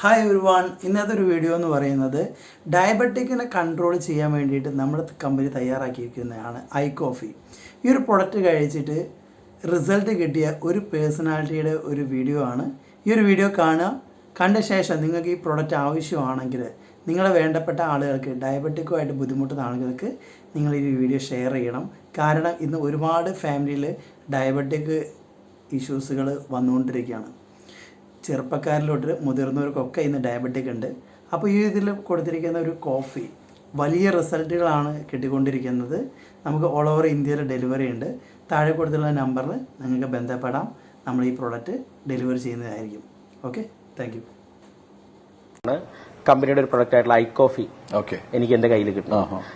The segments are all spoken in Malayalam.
ഹായ് ഒരുവാൺ ഇന്നത്തെ ഒരു വീഡിയോ എന്ന് പറയുന്നത് ഡയബറ്റിക്കിനെ കൺട്രോൾ ചെയ്യാൻ വേണ്ടിയിട്ട് നമ്മുടെ കമ്പനി തയ്യാറാക്കിയിരിക്കുന്നതാണ് ഐ കോഫി ഈ ഒരു പ്രൊഡക്റ്റ് കഴിച്ചിട്ട് റിസൾട്ട് കിട്ടിയ ഒരു പേഴ്സണാലിറ്റിയുടെ ഒരു വീഡിയോ ആണ്. ഈ ഒരു വീഡിയോ കാണുക. കണ്ട ശേഷം നിങ്ങൾക്ക് ഈ പ്രൊഡക്റ്റ് ആവശ്യമാണെങ്കിൽ നിങ്ങളെ വേണ്ടപ്പെട്ട ആളുകൾക്ക് ഡയബറ്റിക്കുമായിട്ട് ബുദ്ധിമുട്ടുന്ന ആളുകൾക്ക് നിങ്ങൾ ഈ വീഡിയോ ഷെയർ ചെയ്യണം. കാരണം ഇന്ന് ഒരുപാട് ഫാമിലിയിൽ ഡയബറ്റിക് ഇഷ്യൂസുകൾ വന്നുകൊണ്ടിരിക്കുകയാണ്. ചെറുപ്പക്കാരിലോട്ട് മുതിർന്നവർക്കൊക്കെ ഇന്ന് ഡയബറ്റിക് ഉണ്ട്. അപ്പോൾ ഈ ഇതിൽ കൊടുത്തിരിക്കുന്ന ഒരു കോഫി വലിയ റിസൾട്ടുകളാണ് കിട്ടിക്കൊണ്ടിരിക്കുന്നത്. നമുക്ക് ഓൾ ഓവർ ഇന്ത്യയിൽ ഡെലിവറി ഉണ്ട്. താഴെ കൊടുത്തുള്ള നമ്പറിൽ നിങ്ങൾക്ക് ബന്ധപ്പെടാം. നമ്മൾ ഈ പ്രോഡക്റ്റ് ഡെലിവറി ചെയ്യുന്നതായിരിക്കും. ഓക്കെ താങ്ക് കമ്പനിയുടെ ഒരു പ്രൊഡക്റ്റ് ആയിട്ടുള്ള ഐ കോഫി ഓക്കെ. എനിക്ക് എന്റെ കയ്യിൽ കിട്ടും.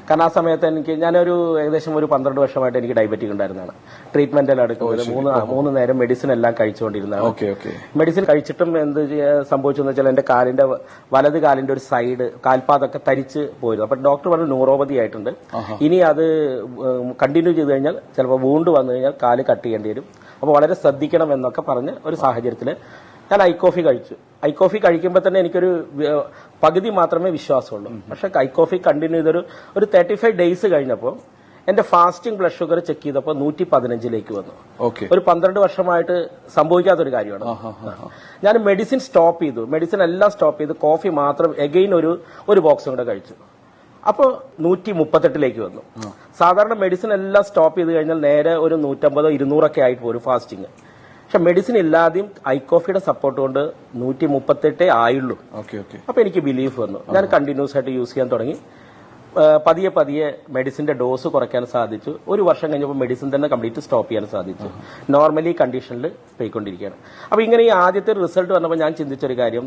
കാരണം ആ സമയത്ത് എനിക്ക് ഞാനൊരു ഏകദേശം ഒരു പന്ത്രണ്ട് വർഷമായിട്ട് എനിക്ക് ഡയബറ്റിക് ഉണ്ടായിരുന്നതാണ്. ട്രീറ്റ്മെന്റ് എല്ലാം എടുക്കുന്നത്. മൂന്ന് മൂന്ന് നേരം മെഡിസിൻ എല്ലാം കഴിച്ചുകൊണ്ടിരുന്നതാണ്. Okay okay. മെഡിസിൻ കഴിച്ചിട്ടും എന്ത് സംഭവിച്ചു സംഭവിച്ചെന്ന് വെച്ചാൽ എന്റെ കാലിന്റെ വലത് കാലിന്റെ ഒരു സൈഡ് കാൽപാതൊക്കെ തരിച്ച് പോയിരുന്നു. അപ്പൊ ഡോക്ടർ പറഞ്ഞു ന്യൂറോപതി ആയിട്ടുണ്ട്. ഇനി അത് കണ്ടിന്യൂ ചെയ്ത് കഴിഞ്ഞാൽ ചിലപ്പോൾ വൂണ്ട് വന്നു കഴിഞ്ഞാൽ കാൽ കട്ട് ചെയ്യേണ്ടി വരും. അപ്പോൾ വളരെ ശ്രദ്ധിക്കണം എന്നൊക്കെ പറഞ്ഞ് ഒരു സാഹചര്യത്തിൽ ഞാൻ ഐ കോഫി കഴിച്ചു. ഐ കോഫി കഴിക്കുമ്പോൾ തന്നെ എനിക്കൊരു പകുതി മാത്രമേ വിശ്വാസമുള്ളൂ. പക്ഷെ ഐ കോഫി കണ്ടിന്യൂ ചെയ്തൊരു ഒരു തേർട്ടി ഫൈവ് ഡേയ്സ് കഴിഞ്ഞപ്പോൾ എന്റെ ഫാസ്റ്റിംഗ് ബ്ലഡ് ഷുഗർ ചെക്ക് ചെയ്തപ്പോൾ നൂറ്റി പതിനഞ്ചിലേക്ക് വന്നു. ഓക്കെ. ഒരു പന്ത്രണ്ട് വർഷമായിട്ട് സംഭവിക്കാത്തൊരു കാര്യമാണ്. ഞാൻ മെഡിസിൻ സ്റ്റോപ്പ് ചെയ്തു. മെഡിസിൻ എല്ലാം സ്റ്റോപ്പ് ചെയ്തു കോഫി മാത്രം എഗെയിൻ ഒരു ഒരു ബോക്സും കൂടെ കഴിച്ചു. അപ്പോൾ നൂറ്റി മുപ്പത്തെട്ടിലേക്ക് വന്നു സാധാരണ മെഡിസിൻ എല്ലാം സ്റ്റോപ്പ് ചെയ്ത് കഴിഞ്ഞാൽ നേരെ ഒരു നൂറ്റമ്പതോ ഇരുന്നൂറൊക്കെ ആയിട്ട് പോരും ഫാസ്റ്റിംഗ്. പക്ഷെ മെഡിസിൻ ഇല്ലാതെയും ഐ കോഫിയുടെ സപ്പോർട്ട് കൊണ്ട് നൂറ്റി മുപ്പത്തെട്ടേ ആയുള്ളൂ. ഓക്കെ ഓക്കെ അപ്പൊ എനിക്ക് ബിലീഫ് വന്നു. ഞാൻ കണ്ടിന്യൂസ് ആയിട്ട് യൂസ് ചെയ്യാൻ തുടങ്ങി. പതിയെ പതിയെ മെഡിസിന്റെ ഡോസ് കുറയ്ക്കാൻ സാധിച്ചു. ഒരു വർഷം കഴിഞ്ഞപ്പോൾ മെഡിസിൻ തന്നെ കംപ്ലീറ്റ് സ്റ്റോപ്പ് ചെയ്യാൻ സാധിച്ചു. നോർമലി കണ്ടീഷനിൽ പോയിക്കൊണ്ടിരിക്കുകയാണ്. അപ്പൊ ഇങ്ങനെ ഈ ആദ്യത്തെ റിസൾട്ട് വന്നപ്പോൾ ഞാൻ ചിന്തിച്ചൊരു കാര്യം.